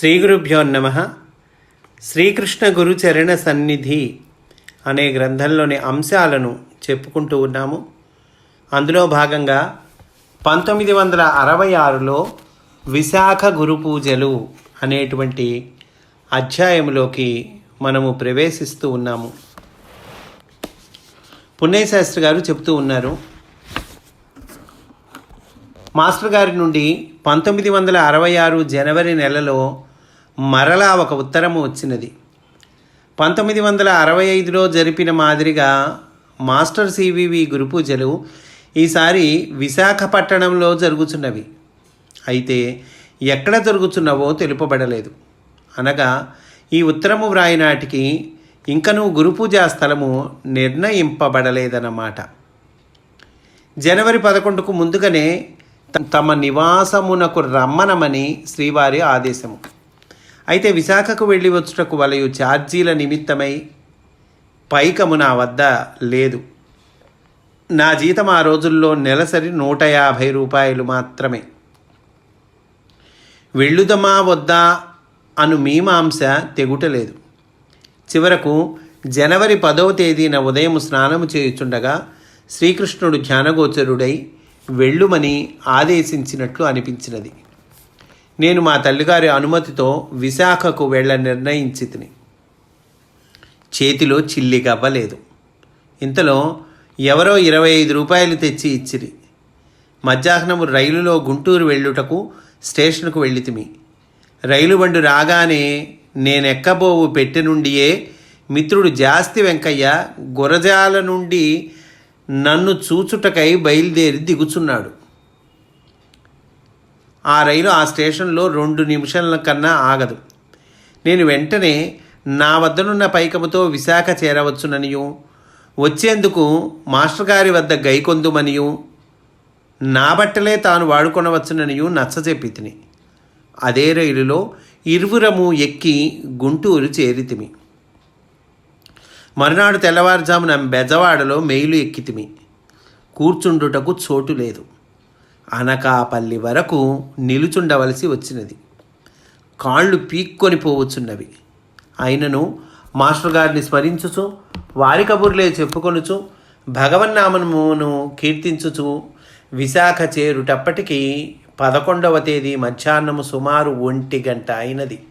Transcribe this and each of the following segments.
శ్రీ గురుభ్యో నమ. శ్రీకృష్ణ గురుచరణ సన్నిధి అనే గ్రంథంలోని అంశాలను చెప్పుకుంటూ ఉన్నాము. అందులో భాగంగా పంతొమ్మిది వందల అరవై ఆరులో విశాఖ గురు పూజలు అనేటువంటి అధ్యాయంలోకి మనము ప్రవేశిస్తూ ఉన్నాము. పుణ్యశాస్త్రి గారు చెప్తూ ఉన్నారు. మాస్టర్ గారి నుండి పంతొమ్మిది వందల అరవై ఆరు జనవరి నెలలో మరలా ఒక ఉత్తరము వచ్చినది. పంతొమ్మిది వందల అరవై ఐదులో జరిపిన మాదిరిగా మాస్టర్ సివివి గురు పూజలు ఈసారి విశాఖపట్టణంలో జరుగుతున్నవి అయితే ఎక్కడ జరుగుతున్నవో తెలుపబడలేదు. అనగా ఈ ఉత్తరము వ్రాయినాటికి ఇంకనూ గురు పూజా స్థలము నిర్ణయింపబడలేదన్నమాట. జనవరి పదకొండుకు ముందుగానే తమ నివాసమునకు రమ్మనమని శ్రీవారి ఆదేశము. అయితే విశాఖకు వెళ్ళి వచ్చుటకు వలయు ఛార్జీల నిమిత్తమై పైకము నా వద్ద లేదు. నా జీతం ఆ రోజుల్లో నెలసరి నూట యాభై రూపాయలు మాత్రమే. వెళ్ళుదమా వద్దా అను మీమాంస తెగుటలేదు చివరకు జనవరి పదవ తేదీన ఉదయం స్నానము చేయుచుండగా శ్రీకృష్ణుడు ధ్యానగోచరుడై వెళ్ళుమని ఆదేశించినట్లు అనిపించినది. నేను మా తల్లిగారి అనుమతితో విశాఖకు వెళ్ళ నిర్ణయించితిని. చేతిలో చిల్లి గవ్వలేదు ఇంతలో ఎవరో ఇరవై ఐదు రూపాయలు తెచ్చి ఇచ్చిరి. మధ్యాహ్నము రైలులో గుంటూరు వెళ్ళుటకు స్టేషన్కు వెళ్ళితిమి. రైలు బండి రాగానే నేనెక్కబోవు పెట్టె నుండియే మిత్రుడు జాస్తి వెంకయ్య గురజాల నుండి నన్ను చూచుటకై బయలుదేరి దిగుచున్నాడు. ఆ రైలు ఆ స్టేషన్లో రెండు నిమిషాల కన్నా ఆగదు. నేను వెంటనే నా వద్దనున్న పైకముతో విశాఖ చేరవచ్చుననియు వచ్చేందుకు మాస్టర్ గారి వద్ద గైకొందుమనియు నా బట్టలే తాను వాడుకొనవచ్చుననియు నచ్చజెప్పి తిని అదే రైలులో ఇరువురము ఎక్కి గుంటూరు చేరితిమి. మరునాడు తెల్లవారుజామున బెజవాడలో మెయిలు ఎక్కితిమి. కూర్చుండుటకు చోటు లేదు. అనకాపల్లి వరకు నిలుచుండవలసి వచ్చినది. కాళ్ళు పీక్కొని పోవచ్చున్నవి. అయినను మాస్టర్ గారిని స్మరించుచు వారి కబుర్లే చెప్పుకొనుచు భగవన్నామను కీర్తించుచు విశాఖ చేరుటప్పటికీ పదకొండవ తేదీ మధ్యాహ్నము సుమారు ఒంటి గంట అయినది.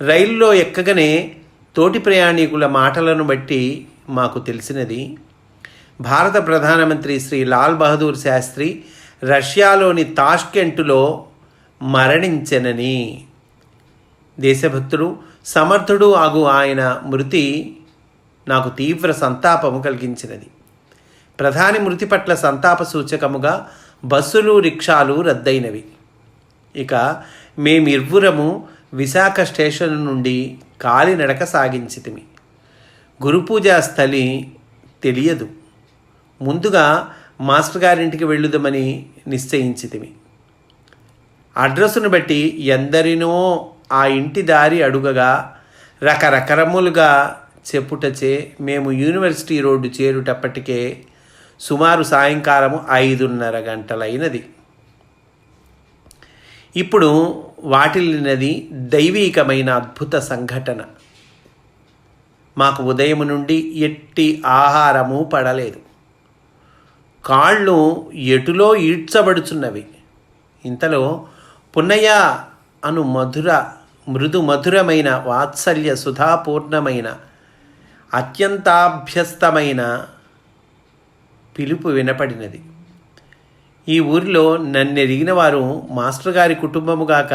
రైల్లో ఎక్కగానే తోటి ప్రయాణికుల మాటలను బట్టి మాకు తెలిసినది. భారత ప్రధానమంత్రి శ్రీ లాల్ బహదూర్ శాస్త్రి రష్యాలోని తాష్కెంటులో మరణించెనని దేశభక్తుడు సమర్థుడు ఆగు ఆయన మృతి నాకు తీవ్ర సంతాపము కలిగించినది. ప్రధాని మృతి పట్ల సంతాప సూచకముగా బస్సులు రిక్షాలు రద్దయినవి. ఇక మేమిర్వురము విశాఖ స్టేషన్ నుండి కాలినడక సాగించితిమి. గురుపూజా స్థలి తెలియదు. ముందుగా మాస్టర్ గారింటికి వెళ్ళుదామని నిశ్చయించితిమి. అడ్రస్సును బట్టి ఎందరినో ఆ ఇంటి దారి అడుగగా రకరకరములుగా చెప్పుటచే మేము యూనివర్సిటీ రోడ్డు చేరుటప్పటికే సుమారు సాయంకాలము ఐదున్నర గంటలైనది. ఇప్పుడు వాటిల్లినది దైవీకమైన అద్భుత సంఘటన. మాకు ఉదయం నుండి ఎట్టి ఆహారము పడలేదు. కాళ్ళు ఎటులో ఈడ్చబడుచున్నవి? ఇంతలో పున్నయ్య అను మధుర మృదు మధురమైన వాత్సల్య సుధాపూర్ణమైన అత్యంతాభ్యస్తమైన పిలుపు వినపడినది. ఈ ఊరిలో నన్నెరిగిన వారు మాస్టర్ గారి కుటుంబముగాక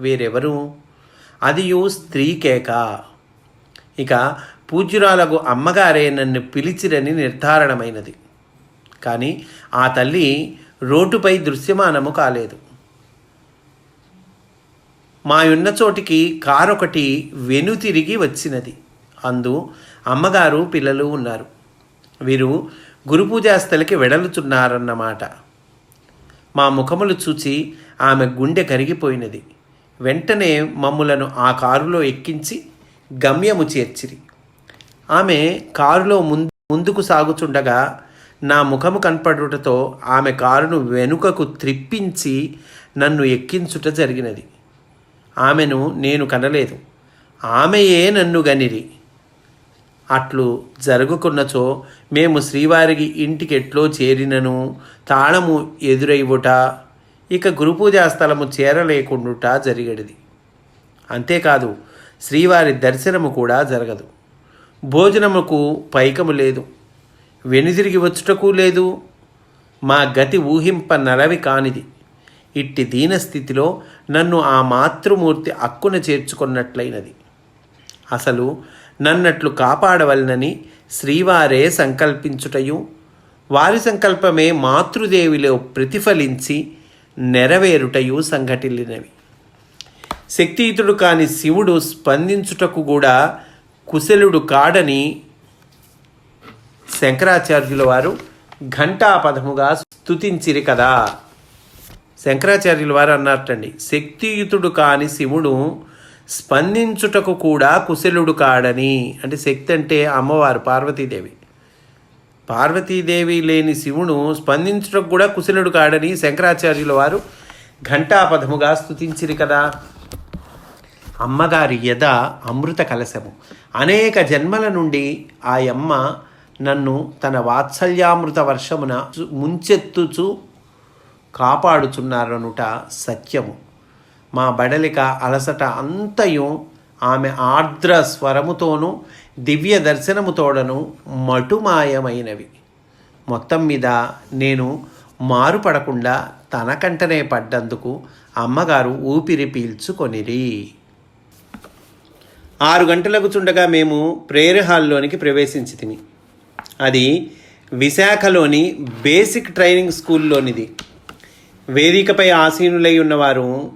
వేరెవరు? అదియు స్త్రీకేక ఇక పూజ్యురాలకు అమ్మగారే నన్ను పిలిచిరని నిర్ధారణమైనది. కానీ ఆ తల్లి రోడ్డుపై దృశ్యమానము కాలేదు. మాయున్న చోటికి కారొకటి వెనుతిరిగి వచ్చినది. అందు అమ్మగారు పిల్లలు ఉన్నారు. వీరు గురుపూజా స్థలికి వెడలుచున్నారన్నమాట మా ముఖములు చూచి ఆమె గుండె కరిగిపోయినది. వెంటనే మమ్ములను ఆ కారులో ఎక్కించి గమ్యము చేర్చిరి. ఆమె కారులో ముందు ముందుకు సాగుచుండగా నా ముఖము కనపడుటతో ఆమె కారును వెనుకకు త్రిప్పించి నన్ను ఎక్కించుట జరిగినది. ఆమెను నేను కనలేదు. ఆమెయే నన్ను గనిరి. అట్లు జరుగుకున్నచో మేము శ్రీవారికి ఇంటికి ఎట్లో చేరినను. తాళము ఎదురైవుట ఇక గురుపూజా స్థలము చేరలేకుండుట జరిగేది అంతేకాదు శ్రీవారి దర్శనము కూడా జరగదు. భోజనముకు పైకము లేదు. వెనుదిరిగి వచ్చుటకు లేదు. మా గతి ఊహింప నలవి కానిది. ఇట్టి దీనస్థితిలో నన్ను ఆ మాతృమూర్తి అక్కున చేర్చుకున్నట్లయినది. అసలు నన్నట్లు కాపాడవలనని శ్రీవారే సంకల్పించుటయు. వారి సంకల్పమే మాతృదేవిలో ప్రతిఫలించి నెరవేరుటయు సంఘటిల్లినవి. శక్తియుతుడు కాని శివుడు స్పందించుటకు కూడా కుశలుడు కాడని శంకరాచార్యుల వారు ఘంటాపదముగా స్థుతించిరి కదా. శంకరాచార్యుల వారు అన్నట్టండి శక్తియుతుడు కాని శివుడు స్పందించుటకు కూడా కుశలుడు కాడని. అంటే శక్తి అంటే అమ్మవారు పార్వతీదేవి. పార్వతీదేవి లేని శివుడు స్పందించుటకు కూడా కుశలుడు కాడని శంకరాచార్యుల వారు ఘంటాపదముగా స్తుతించిరి కదా. అమ్మగారి యద అమృత కలశము. అనేక జన్మల నుండి ఆ అమ్మ నన్ను తన వాత్సల్యామృత వర్షమున ముంచెత్తుచు కాపాడుచున్నారనుట సత్యము. మా బడలిక అలసట అంతయు ఆమె ఆర్ద్ర స్వరముతోనూ దివ్య దర్శనముతోడను మటుమాయమైనవి. మొత్తం మీద నేను మారుపడకుండా తనకంటనే పడ్డందుకు అమ్మగారు ఊపిరి పీల్చుకొనిరి. ఆరు గంటలకు చుండగా మేము ప్రేయర్ హాల్లోనికి ప్రవేశించితిమి. అది విశాఖలోని బేసిక్ ట్రైనింగ్ స్కూల్లోనిది. వేదికపై ఆసీనులై ఉన్నవారు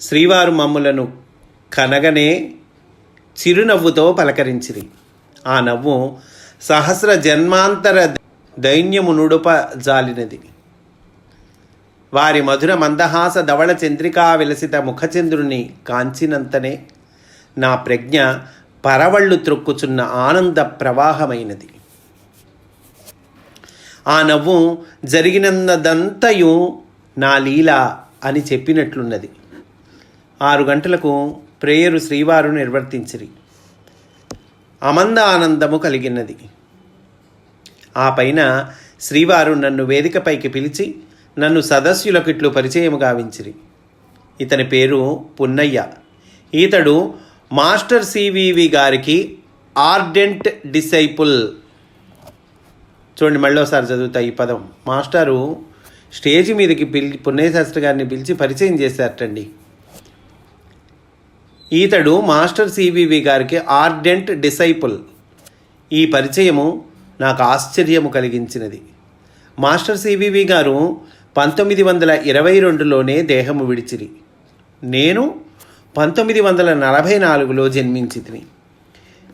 శ్రీవారు మమ్ములను కనగనే చిరునవ్వుతో పలకరించిది ఆ నవ్వు సహస్ర జన్మాంతర దైన్యము నుడుప జాలినది వారి మధుర మందహాస ధవళ చంద్రికా విలసిత ముఖచంద్రుని కాంచినంతనే నా ప్రజ్ఞ పరవళ్ళు త్రొక్కుచున్న ఆనంద ప్రవాహమైనది. ఆ నవ్వు జరిగినందంతయు నా లీల అని చెప్పినట్లున్నది. ఆరు గంటలకు ప్రేయరు శ్రీవారు నిర్వర్తించిరి. అమంద ఆనందము కలిగినది. ఆ పైన శ్రీవారు నన్ను వేదికపైకి పిలిచి నన్ను సదస్సులకిట్లు ఇట్లు పరిచయము గావించిరి. ఇతని పేరు పున్నయ్య. ఈతడు మాస్టర్ సివివి గారికి ఆర్డెంట్ డిసైపుల్ చూడండి మళ్ళీ ఒకసారి చదువుతా ఈ పదం. మాస్టారు స్టేజ్ మీదకి పిలిచి పుణ్యశాస్త్రి గారిని పిలిచి పరిచయం చేశారటండి. ఈతడు మాస్టర్ సిబివి గారికి ఆర్డెంట్ డిసైపుల్ ఈ పరిచయము నాకు ఆశ్చర్యము కలిగించినది. మాస్టర్ సిబివి గారు పంతొమ్మిది వందల ఇరవై రెండులోనే దేహము విడిచిరి. నేను పంతొమ్మిది వందల నలభై నాలుగులో జన్మించితిని.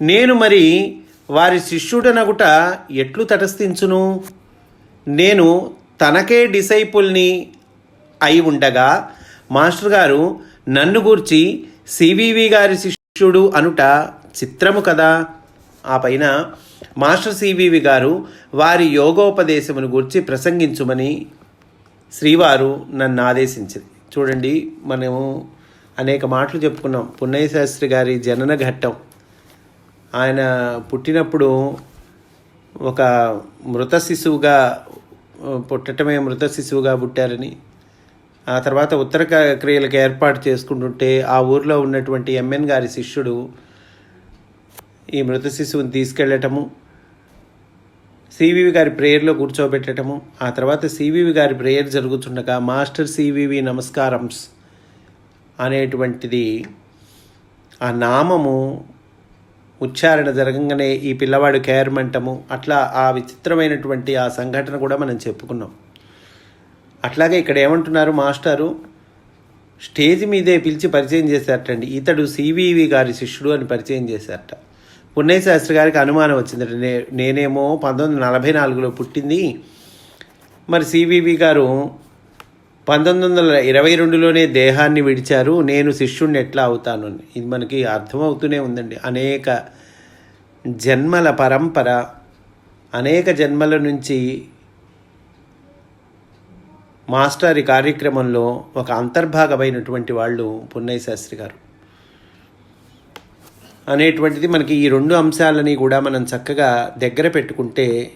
నేను మరి వారి శిష్యుడనగుట ఎట్లు తటస్థించును? నేను తనకే డిసైపుల్ని అయి ఉండగా మాస్టర్ గారు నన్ను గూర్చి సివివి గారి శిష్యుడు అనుట చిత్రము కదా? ఆ పైన మాస్టర్ సివివి గారు వారి యోగోపదేశమును గూర్చి ప్రసంగించుమని శ్రీవారు నన్ను ఆదేశించింది చూడండి మనము అనేక మాటలు చెప్పుకున్నాం. పున్నయ్య శాస్త్రి గారి జనన ఘట్టం. ఆయన పుట్టినప్పుడు ఒక మృత శిశువుగా పుట్టటమే మృత శిశువుగా పుట్టారని. ఆ తర్వాత ఉత్తర క్రియలకు ఏర్పాటు చేసుకుంటుంటే ఆ ఊర్లో ఉన్నటువంటి ఎంఎన్ గారి శిష్యుడు ఈ మృత శిశువుని తీసుకెళ్ళటము సివివి గారి ప్రేయర్లో కూర్చోబెట్టడము ఆ తర్వాత సివివి గారి ప్రేయర్ జరుగుతుండగా మాస్టర్ సివివి నమస్కారంస్ అనేటువంటిది ఆ నామము ఉచ్చారణ జరగంగానే ఈ పిల్లవాడు కేర్మంటము. అట్లా ఆ విచిత్రమైనటువంటి ఆ సంఘటన కూడా మనం చెప్పుకున్నాం. అట్లాగే ఇక్కడ ఏమంటున్నారు మాస్టారు? స్టేజ్ మీదే పిలిచి పరిచయం చేశారటండి. ఇతడు సివివి గారి శిష్యుడు అని పరిచయం చేశారట. పున్నయ్య శాస్త్రి గారికి అనుమానం వచ్చిందట. నే నేనేమో పంతొమ్మిది వందల నలభై నాలుగులో పుట్టింది. మరి సివివి గారు పంతొమ్మిది వందల ఇరవై రెండులోనే దేహాన్ని విడిచారు. నేను శిష్యుణ్ణి ఎట్లా అవుతాను? ఇది మనకి అర్థమవుతూనే ఉందండి. అనేక జన్మల పరంపర అనేక జన్మల నుంచి మాస్టర్ ఈ కార్యక్రమంలో ఒక అంతర్భాగమైనటువంటి వాళ్ళు పున్నయ్య శాస్త్రి గారు. అనేటువంటిది మనకి ఈ రెండు అంశాలని కూడా మనం చక్కగా దగ్గర పెట్టుకుంటే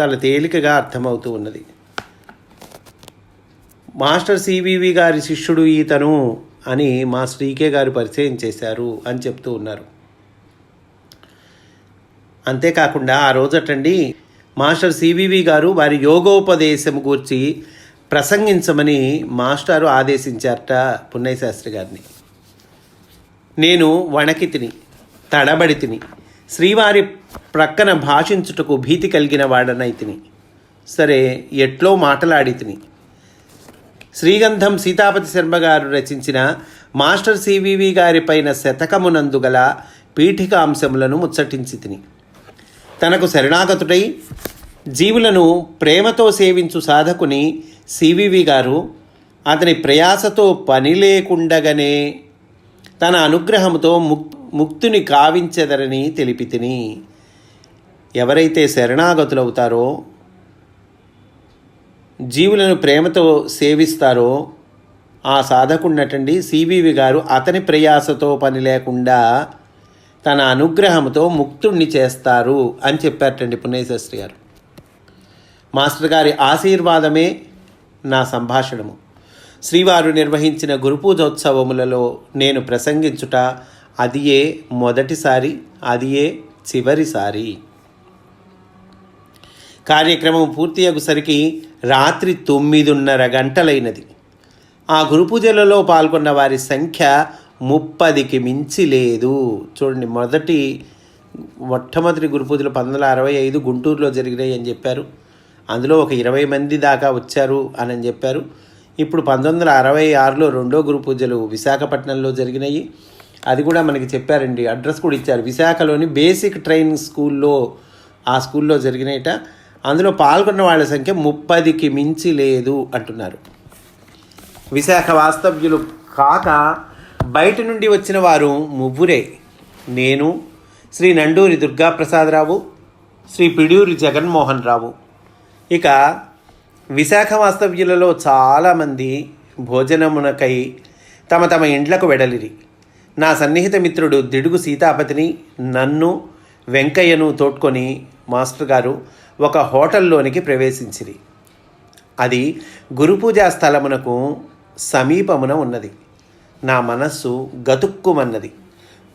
చాలా తేలికగా అర్థమవుతూ ఉన్నది. మాస్టర్ సివివి గారి శిష్యుడు ఈతను అని మా శ్రీకే గారు పరిచయం చేశారు అని చెప్తూ ఉన్నారు. అంతేకాకుండా ఆ రోజటండి మాస్టర్ సివివి గారు వారి యోగోపదేశం గూర్చి ప్రసంగించమని మాస్టారు ఆదేశించారట పున్నయశాస్త్రి గారిని. నేను వణకి తిని తడబడి తిని శ్రీవారి ప్రక్కన భాషించుటకు భీతి కలిగిన వాడనై తిని సరే ఎట్లో మాటలాడి తిని శ్రీగంధం సీతాపతి శర్మ గారు రచించిన మాస్టర్ సివివి గారి పైన శతకమునందు గల పీఠికాంశములను ముచ్చటించి తిని. తనకు శరణాగతుడై జీవులను ప్రేమతో సేవించు సాధకుని సివివి గారు అతని ప్రయాసతో పని లేకుండగానే తన అనుగ్రహముతో ముక్ ముక్తుని కావించెదరని తెలిపి తిని. ఎవరైతే శరణాగతులవుతారో జీవులను ప్రేమతో సేవిస్తారో ఆ సాధకున్నటండి సివివి గారు అతని ప్రయాసతో పని లేకుండా తన అనుగ్రహంతో ముక్తుణ్ణి చేస్తారు అని చెప్పారటండి పుణ్యశాస్త్రి గారు. మాస్టర్ గారి ఆశీర్వాదమే నా సంభాషణము. శ్రీవారు నిర్వహించిన గురుపూజోత్సవములలో నేను ప్రసంగించుట అదియే మొదటిసారి అదియే చివరిసారి. కార్యక్రమం పూర్తి అయ్యేసరికి రాత్రి తొమ్మిదిన్నర గంటలైనది. ఆ గురుపూజలలో పాల్గొన్న వారి సంఖ్య ముప్పదికి మించి లేదు. చూడండి మొదటి మొట్టమొదటి గురుపూజలు పంతొమ్మిది వందల అరవై ఐదు గుంటూరులో జరిగినాయి అని చెప్పారు. అందులో ఒక ఇరవై మంది దాకా వచ్చారు అని చెప్పారు. ఇప్పుడు పంతొమ్మిది వందల అరవై ఆరులో రెండో గురు పూజలు విశాఖపట్నంలో జరిగినాయి. అది కూడా మనకి చెప్పారండి అడ్రస్ కూడా ఇచ్చారు. విశాఖలోని బేసిక్ ట్రైనింగ్ స్కూల్లో ఆ స్కూల్లో జరిగినాయట. అందులో పాల్గొన్న వాళ్ళ సంఖ్య ముప్పదికి మించి లేదు అంటున్నారు. విశాఖ వాస్తవ్యులు కాక బయట నుండి వచ్చిన వారు ముగ్గురే నేను శ్రీ నండూరి దుర్గాప్రసాదరావు శ్రీ పిడూరి జగన్మోహన్ రావు. ఇక విశాఖ వాస్తవ్యులలో చాలామంది భోజనమునకై తమ తమ ఇండ్లకు వెడలిరి. నా సన్నిహిత మిత్రుడు దిడుగు సీతాపతిని నన్ను వెంకయ్యను తోడ్కొని మాస్టర్ గారు ఒక హోటల్లోనికి ప్రవేశించిరి. అది గురుపూజా స్థలమునకు సమీపమున ఉన్నది. నా మనస్సు గతుక్కుమన్నది.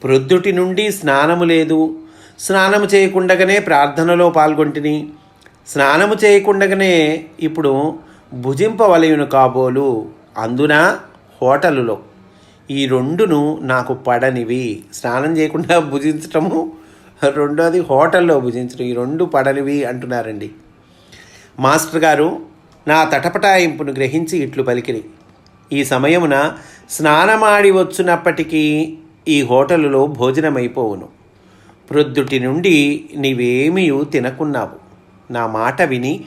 ప్రొద్దుటి నుండి స్నానము లేదు. స్నానము చేయకుండగానే ప్రార్థనలో పాల్గొంటిని. స్నానము చేయకుండగానే ఇప్పుడు భుజింపవలయును కాబోలు అందున హోటలులో. ఈ రెండును నాకు పడనివి. స్నానం చేయకుండా భుజించటము రెండోది హోటల్లో భుజించడం ఈ రెండు పడనివి అంటున్నారండి. మాస్టర్ గారు నా తటపటాయింపును గ్రహించి ఇట్లు పలికిరి. ఈ సమయమున స్నానమాడి వచ్చినప్పటికీ ఈ హోటలులో భోజనమైపోవును. ప్రొద్దుటి నుండి నీవేమీ తినకున్నావు. నా మాట విని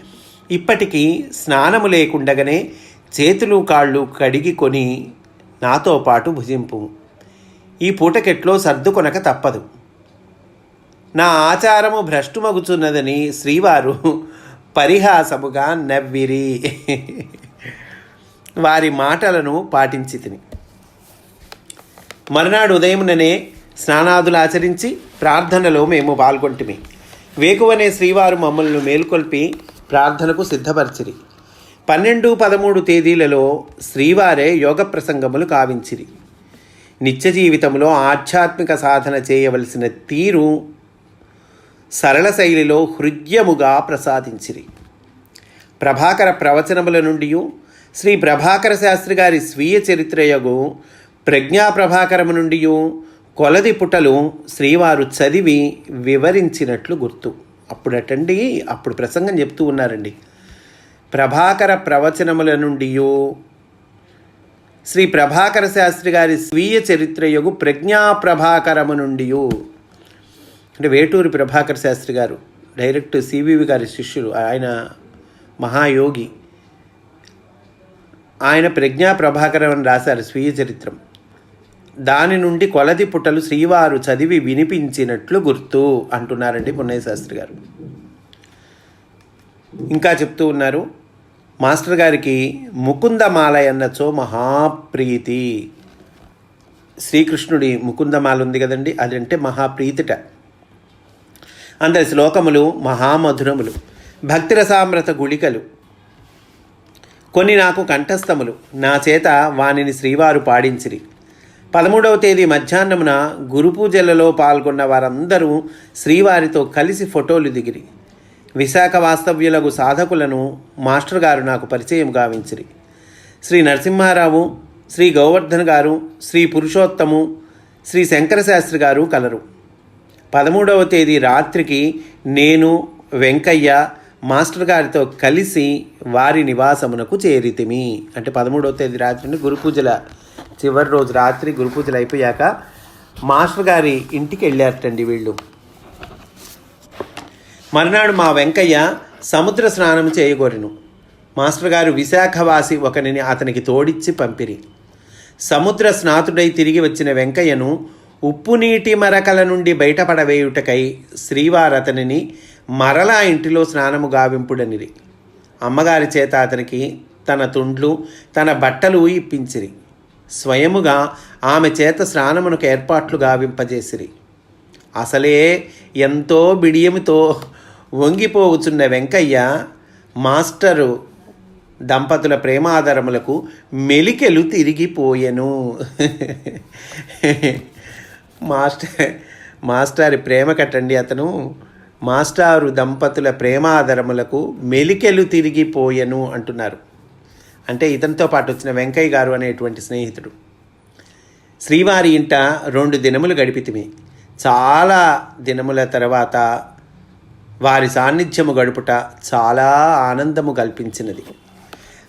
ఇప్పటికీ స్నానము లేకుండగానే చేతులు కాళ్ళు కడిగి కొని నాతో పాటు భుజింపు. ఈ పూటకెట్లో సర్దుకొనక తప్పదు. నా ఆచారము భ్రష్టుమగుచున్నదని శ్రీవారు పరిహాసముగా నవ్విరి. వారి మాటలను పాటించి తిని. మరునాడు ఉదయముననే స్నానాదులు ఆచరించి ప్రార్థనలో మేము పాల్గొంటిమి. వేకువనే శ్రీవారు మమ్మల్ని మేల్కొల్పి ప్రార్థనకు సిద్ధపరిచిరి. పన్నెండు పదమూడు తేదీలలో శ్రీవారే యోగ ప్రసంగములు కావించిరి. నిత్య జీవితంలో ఆధ్యాత్మిక సాధన చేయవలసిన తీరు సరళ శైలిలో హృద్యముగా ప్రసాదించిరి. ప్రభాకర ప్రవచనముల నుండి శ్రీ ప్రభాకర శాస్త్రి గారి స్వీయ చరిత్రయగు ప్రజ్ఞా ప్రభాకరము నుండి కొలది పుటలు శ్రీవారు చదివి వివరించినట్లు గుర్తు. అప్పుడటండి అప్పుడు ప్రసంగం చెప్తూ ఉన్నారండి. ప్రభాకర ప్రవచనముల నుండి శ్రీ ప్రభాకర శాస్త్రి గారి స్వీయ చరిత్రయగు ప్రజ్ఞా ప్రభాకరము నుండి అంటే వేటూరి ప్రభాకర్ శాస్త్రి గారు డైరెక్ట్ సివివి గారి శిష్యులు ఆయన మహాయోగి. ఆయన ప్రజ్ఞా ప్రభాకరం అని రాశారు స్వీయ చరిత్రం. దాని నుండి కొలది పుటలు శ్రీవారు చదివి వినిపించినట్లు గుర్తు అంటున్నారండి పున్నయ్య శాస్త్రి గారు. ఇంకా చెప్తూ ఉన్నారు మాస్టర్ గారికి ముకుందమాల ఎన్నచో మహాప్రీతి. శ్రీకృష్ణుడి ముకుందమాల ఉంది కదండి అదంటే మహాప్రీతిట. అందరి శ్లోకములు మహామధురములు భక్తిరసామృత గుళికలు కొన్ని నాకు కంఠస్థములు. నా చేత వానిని శ్రీవారు పాడించిరి. పదమూడవ తేదీ మధ్యాహ్నమున గురు పూజలలో పాల్గొన్న వారందరూ శ్రీవారితో కలిసి ఫోటోలు దిగిరి. విశాఖ వాస్తవ్యులకు సాధకులను మాస్టర్ గారు నాకు పరిచయం గావించిరి. శ్రీ నరసింహారావు శ్రీ గోవర్ధన్ గారు శ్రీ పురుషోత్తము శ్రీ శంకరశాస్త్రి గారు కలరు. పదమూడవ తేదీ రాత్రికి నేను వెంకయ్య మాస్టర్ గారితో కలిసి వారి నివాసమునకు చేరితిమి. అంటే పదమూడవ తేదీ రాత్రిని గురు పూజల చివరి రోజు రాత్రి గురు పూజలు అయిపోయాక మాస్టర్ గారి ఇంటికి వెళ్ళారటండి వీళ్ళు. మర్నాడు మా వెంకయ్య సముద్ర స్నానం చేయగోరెను. మాస్టర్ గారు విశాఖవాసి ఒకరిని అతనికి తోడిచ్చి పంపిరి. సముద్ర స్నాతుడై తిరిగి వచ్చిన వెంకయ్యను ఉప్పు నీటి మరకల నుండి బయటపడవేయుటకై శ్రీవారతనిని మరలా ఇంటిలో స్నానము గావింపుడనిరి. అమ్మగారి చేత అతనికి తన తుండ్లు తన బట్టలు ఇప్పించిరి. స్వయముగా ఆమె చేత స్నానమునకు ఏర్పాట్లు గావింపజేసిరి. అసలే ఎంతో బిడియముతో వంగిపోవుచున్న వెంకయ్య మాస్టరు దంపతుల ప్రేమాదరములకు మెలికెలు తిరిగిపోయెను. మాస్టర్ మాస్టారి ప్రేమ కట్టండి అతను. మాస్టారు దంపతుల ప్రేమాదరములకు మెలికెలు తిరిగిపోయెను అంటున్నారు. అంటే ఇతనితో పాటు వచ్చిన వెంకయ్య గారు అనేటువంటి స్నేహితుడు. శ్రీవారి ఇంట రెండు దినములు గడిపితిమి. చాలా దినముల తర్వాత వారి సాన్నిధ్యము గడుపుట చాలా ఆనందము కల్పించినది.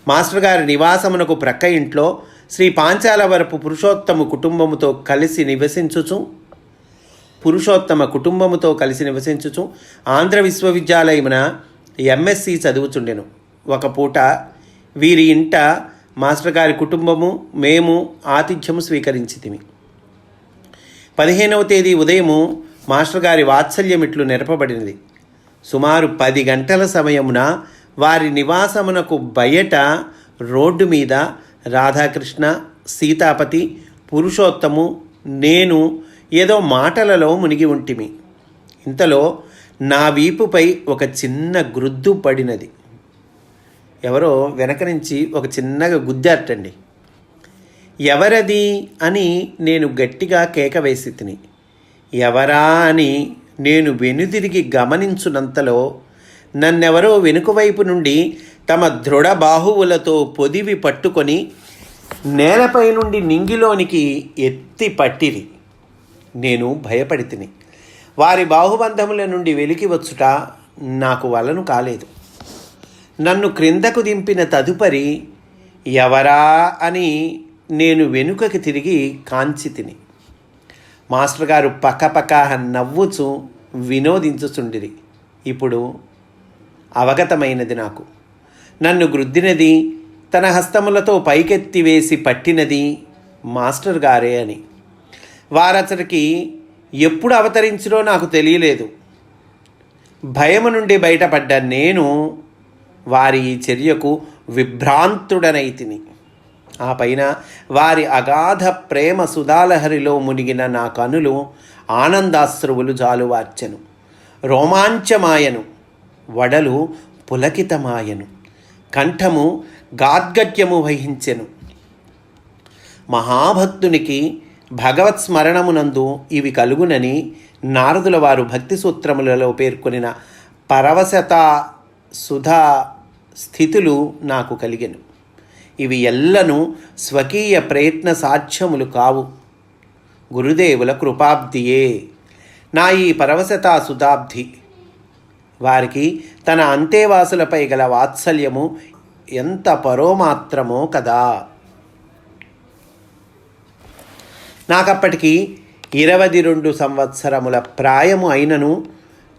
మాస్టర్ గారి నివాసమునకు ప్రక్క ఇంట్లో శ్రీ పాంచాలవరపు పురుషోత్తమ కుటుంబముతో కలిసి నివసించుచు పురుషోత్తమ కుటుంబముతో కలిసి నివసించుచు ఆంధ్ర విశ్వవిద్యాలయమున ఎంఎస్సి చదువుచుండెను. ఒక పూట వీరి ఇంట మాస్టర్ గారి కుటుంబము మేము ఆతిథ్యము స్వీకరించితిమి. పదిహేనవ తేదీ ఉదయము మాస్టర్ గారి వాత్సల్యమిట్లు నెరపబడినది. సుమారు పది గంటల సమయమున వారి నివాసమునకు బయట రోడ్డు మీద రాధాకృష్ణ సీతాపతి పురుషోత్తము నేను ఏదో మాటలలో మునిగి ఉంటిమి. ఇంతలో నా వీపుపై ఒక చిన్న గ్రుద్దు పడినది. ఎవరో వెనక నుంచి ఒక చిన్నగా గుద్దారటండి. ఎవరది అని నేను గట్టిగా కేక వేసి తిని ఎవరా అని నేను వెనుదిరిగి గమనించునంతలో నన్నెవరో వెనుక వైపు నుండి తమ దృఢ బాహువులతో పొదివి పట్టుకొని నేలపై నుండి నింగిలోనికి ఎత్తి పట్టిరి. నేను భయపడి తిని వారి బాహుబంధముల నుండి వెలికి వచ్చుట నాకు వలను కాలేదు. నన్ను క్రిందకు దింపిన తదుపరి ఎవరా అని నేను వెనుకకి తిరిగి కాంచి తిని మాస్టర్ గారు పక్కపక్క నవ్వుచు వినోదించుచుండిరి. ఇప్పుడు అవగతమైనది నాకు. నన్ను గృద్దినది తన హస్తములతో పైకెత్తి వేసి పట్టినది మాస్టర్ గారే అని. వారతడికి ఎప్పుడు అవతరించినో నాకు తెలియలేదు. భయము నుండి బయటపడ్డ నేను వారి ఈ చర్యకు విభ్రాంతుడనైతిని ఆ పైన వారి అగాధ ప్రేమ సుధాలహరిలో మునిగిన నా కనులు ఆనందాశ్రువులు జాలువార్చెను రోమాంచమాయను. వడలు పులకితమాయను. కంఠము గాద్గట్యము వహించెను. మహాభక్తునికి భగవత్ స్మరణమునందు ఇవి కలుగునని నారదుల వారు భక్తి సూత్రములలో పేర్కొనిన పరవశత సుధా స్థితులు నాకు కలిగెను. ఇవి ఎల్లను స్వకీయ ప్రయత్న సాధ్యములు కావు. గురుదేవుల కృపాబ్దియే. నా ఈ పరవశతా సుధాబ్ది వారికి తన అంతేవాసులపై గల వాత్సల్యము ఎంత పరోమాత్రమో కదా. నాకప్పటికి ఇరవై రెండు సంవత్సరముల ప్రాయము అయినను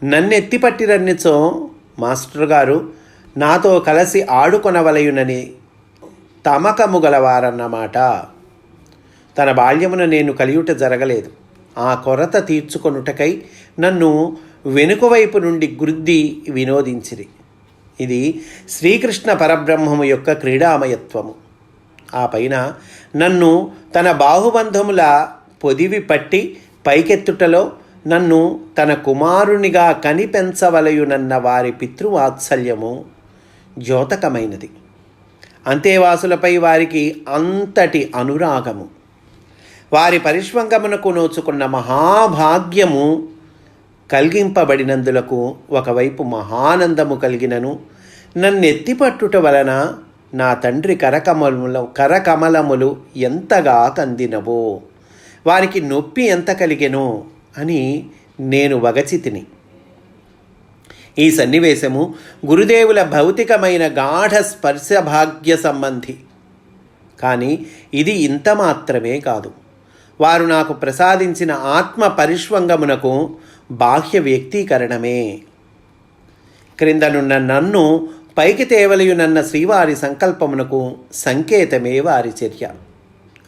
నన్నెత్తిపట్టిరన్నిచో మాస్టర్ గారు నాతో కలిసి ఆడుకొనవలయునని తమకము గలవారన్నమాట. తన బాల్యమున నేను కలియుట జరగలేదు. ఆ కొరత తీర్చుకొనుటకై నన్ను వెనుక వైపు నుండి గుద్ది వినోదించిరి. ఇది శ్రీకృష్ణ పరబ్రహ్మము యొక్క క్రీడామయత్వము. ఆ పైన నన్ను తన బాహుబంధముల పొదివి పట్టి పైకెత్తుటలో నన్ను తన కుమారునిగా కనిపెంచవలయునన్న వారి పితృవాత్సల్యము ద్యోతకమైనది అంతేవాసులపై వారికి అంతటి అనురాగము. వారి పరిష్వంగమునకు నోచుకున్న మహాభాగ్యము కలిగింపబడినందులకు ఒకవైపు మహానందము కలిగినను. నన్నెత్తిపట్టుట వలన నా తండ్రి కరకమలముల కరకమలములు ఎంతగా కందినవో. వారికి నొప్పి ఎంత కలిగెనో అని నేను వగచితిని. ఈ సన్నివేశము గురుదేవుల భౌతికమైన గాఢ స్పర్శ భాగ్య సంబంధి. కానీ ఇది ఇంత మాత్రమే కాదు. వారు నాకు ప్రసాదించిన ఆత్మ పరిష్వంగమునకు బాహ్య వ్యక్తీకరణమే. క్రిందనున్న నన్ను పైకి తేవలయునన్న శ్రీవారి సంకల్పమునకు సంకేతమే వారి చర్య.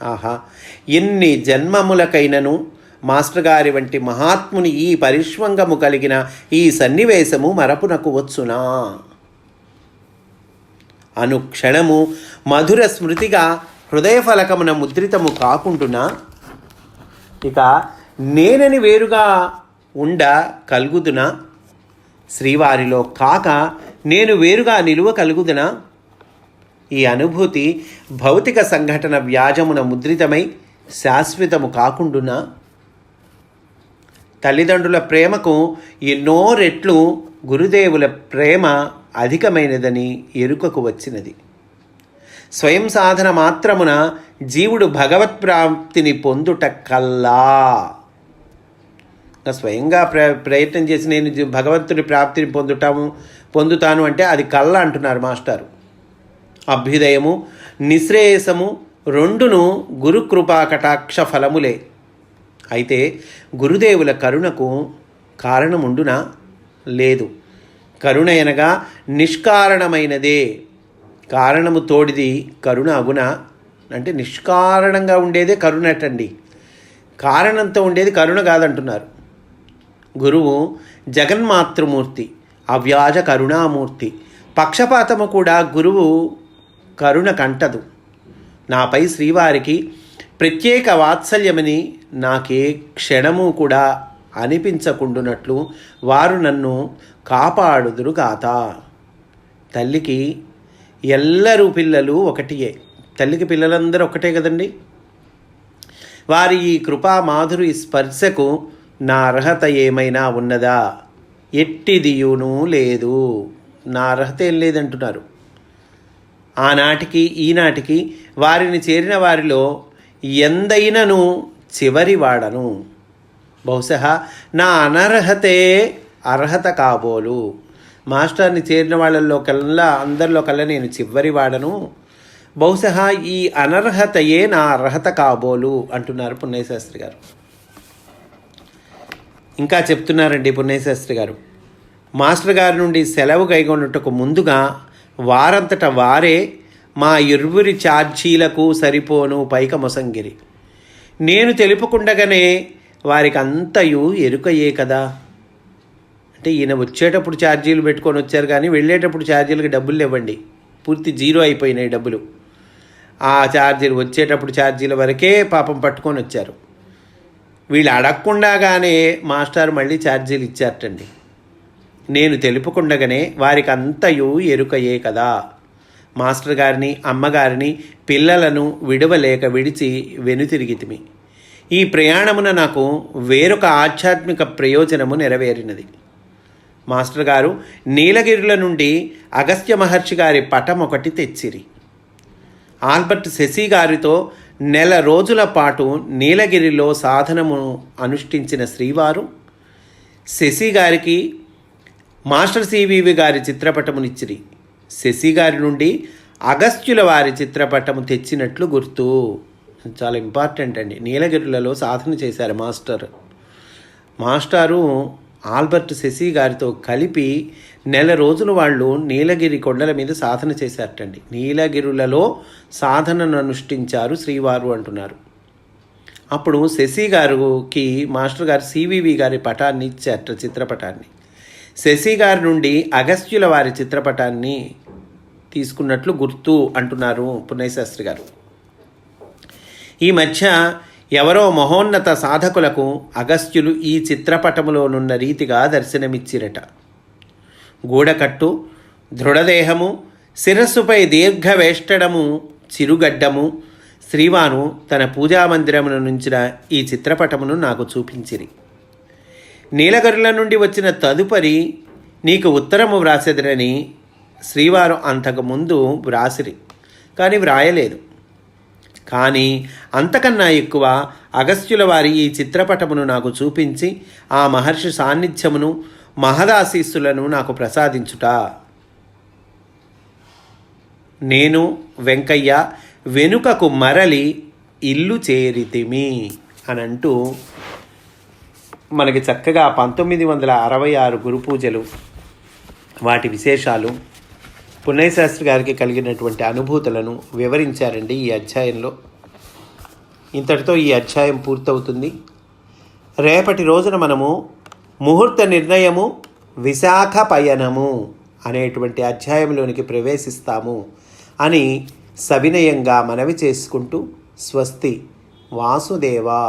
ఆహా ఎన్ని జన్మములకైనను మాస్టర్ గారి వంటి మహాత్ముని ఈ పరిష్వంగము కలిగిన ఈ సన్నివేశము మరపునకు వచ్చునా? అనుక్షణము మధుర స్మృతిగా హృదయఫలకమున ముద్రితము కాకుండా ఇక నేనని వేరుగా ఉండ కలుగుదునా? శ్రీవారిలో కాక నేను వేరుగా నిలువ కలుగుదునా? ఈ అనుభూతి భౌతిక సంఘటన వ్యాజమున ముద్రితమై శాశ్వతము కాకుండునా? తల్లిదండ్రుల ప్రేమకు ఎన్నో రెట్లు గురుదేవుల ప్రేమ అధికమైనదని ఎరుకకు వచ్చినది. స్వయం సాధన మాత్రమున జీవుడు భగవత్ ప్రాప్తిని పొందుట కల్లా. స్వయంగా ప్ర ప్రయత్నం చేసి నేను భగవంతుడి భగవంతుని ప్రాప్తిని పొందుటాము పొందుతాను అంటే అది కళ్ళ అంటున్నారు మాస్టారు. అభ్యుదయము నిశ్రేయసము రెండును గురుకృపా కటాక్ష ఫలములే. అయితే గురుదేవుల కరుణకు కారణముండునా? లేదు. కరుణ అనగా నిష్కారణమైనదే. కారణము తోడిది కరుణ అగుణ అంటే నిష్కారణంగా ఉండేదే కరుణటండి. కారణంతో ఉండేది కరుణ కాదంటున్నారు. గురువు జగన్మాతృమూర్తి అవ్యాజ కరుణామూర్తి. పక్షపాతము కూడా గురువు కరుణ కంటదు. నాపై శ్రీవారికి ప్రత్యేక వాత్సల్యమని నాకే క్షణము కూడా అనిపించకుండునట్లు వారు నన్ను కాపాడుదురు కాత తల్లికి ఎల్లరూ పిల్లలు ఒకటియే. తల్లికి పిల్లలందరూ ఒకటే కదండి? వారి ఈ కృపా మాధురి స్పర్శకు నా అర్హత ఏమైనా ఉన్నదా? ఎట్టిదియును లేదు. నా అర్హత ఏం లేదంటున్నారు. ఆనాటికి ఈనాటికి వారిని చేరిన వారిలో ఎందైనను చివరి వాడను. బహుశా నా అనర్హతే అర్హత కాబోలు. మాస్టర్ని చేరిన వాళ్ళల్లో కల్లా అందరిలో కల్లా నేను చివరి వాడను. బహుశా ఈ అనర్హతయే నా అర్హత కాబోలు అంటున్నారు పుణ్యశాస్త్రి గారు. ఇంకా చెప్తున్నారండి పుణ్యశాస్త్రి గారు. మాస్టర్ గారి నుండి సెలవు కైగొనుటకు ముందుగా వారంతట వారే మా ఇరువురి ఛార్జీలకు సరిపోను పైక మొసంగిరి నేను తెలుపుకుండగానే వారికి అంతయు ఎరుకయే కదా. అంటే ఈయన వచ్చేటప్పుడు ఛార్జీలు పెట్టుకొని వచ్చారు కానీ వెళ్ళేటప్పుడు ఛార్జీలకు డబ్బులు ఇవ్వండి పూర్తి జీరో అయిపోయినాయి డబ్బులు. ఆ ఛార్జీలు వచ్చేటప్పుడు ఛార్జీల వరకే పాపం పట్టుకొని వచ్చారు. వీళ్ళు అడగకుండాగానే మాస్టర్ మళ్ళీ ఛార్జీలు ఇచ్చారటండి. నేను తెలుపుకుండగానే వారికి అంతయు ఎరుకయే కదా. మాస్టర్ గారిని అమ్మగారిని పిల్లలను విడవలేక విడిచి వెనుతిరిగితిమి. ఈ ప్రయాణమున నాకు వేరొక ఆధ్యాత్మిక ప్రయోజనము నెరవేరినది. మాస్టర్ గారు నీలగిరిల నుండి అగస్త్య మహర్షి గారి పటం ఒకటి తెచ్చిరి. ఆల్బర్ట్ శశి గారితో నెల రోజుల పాటు నీలగిరిలో సాధనము అనుష్ఠించిన శ్రీవారు శశి గారికి మాస్టర్ సివివి గారి చిత్రపటమునిచ్చిరి శశి గారి నుండి అగస్త్యుల వారి చిత్రపటము తెచ్చినట్లు గుర్తు. చాలా ఇంపార్టెంట్ అండి. నీలగిరిలలో సాధన చేశారు మాస్టర్. మాస్టారు ఆల్బర్ట్ శశి గారితో కలిపి నెల రోజులు వాళ్ళు నీలగిరి కొండల మీద సాధన చేశారటండి. నీలగిరులలో సాధనను అనుష్ఠించారు శ్రీవారు అంటున్నారు. అప్పుడు శశి గారికి మాస్టర్ గారు సివివి గారి పటాన్ని ఇచ్చారట చిత్రపటాన్ని. శశి గారి నుండి అగస్త్యుల వారి చిత్రపటాన్ని తీసుకున్నట్లు గుర్తు అంటున్నారు పున్నయ్యశాస్త్రి గారు. ఈ మధ్య ఎవరో మహోన్నత సాధకులకు అగస్త్యులు ఈ చిత్రపటములోనున్న రీతిగా దర్శనమిచ్చిరట. గూడకట్టు దృఢదేహము శిరస్సుపై దీర్ఘవేష్టడము చిరుగడ్డము. శ్రీవాను తన పూజామందిరమును నుంచిన ఈ చిత్రపటమును నాకు చూపించిరి. నీలగరుల నుండి వచ్చిన తదుపరి నీకు ఉత్తరము వ్రాసెదరని శ్రీవారు అంతకుముందు వ్రాసిరి కానీ వ్రాయలేదు. కానీ అంతకన్నా ఎక్కువ అగస్త్యుల వారి ఈ చిత్రపటమును నాకు చూపించి ఆ మహర్షి సాన్నిధ్యమును మహదాశీస్సులను నాకు ప్రసాదించుట. నేను వెంకయ్య వెనుకకు మరలి ఇల్లు చేరితిమి అని అంటూ మనకి చక్కగా పంతొమ్మిది వందల అరవై ఆరు గురు పూజలు వాటి విశేషాలు పున్నయ్యశాస్త్రి గారికి కలిగినటువంటి అనుభూతులను వివరించారండి ఈ అధ్యాయంలో. ఇంతటితో ఈ అధ్యాయం పూర్తవుతుంది. రేపటి రోజున మనము ముహూర్త నిర్ణయము విశాఖ పయనము అనేటువంటి అధ్యాయంలోనికి ప్రవేశిస్తాము అని సవినయంగా మనవి చేసుకుంటూ స్వస్తి వాసుదేవా.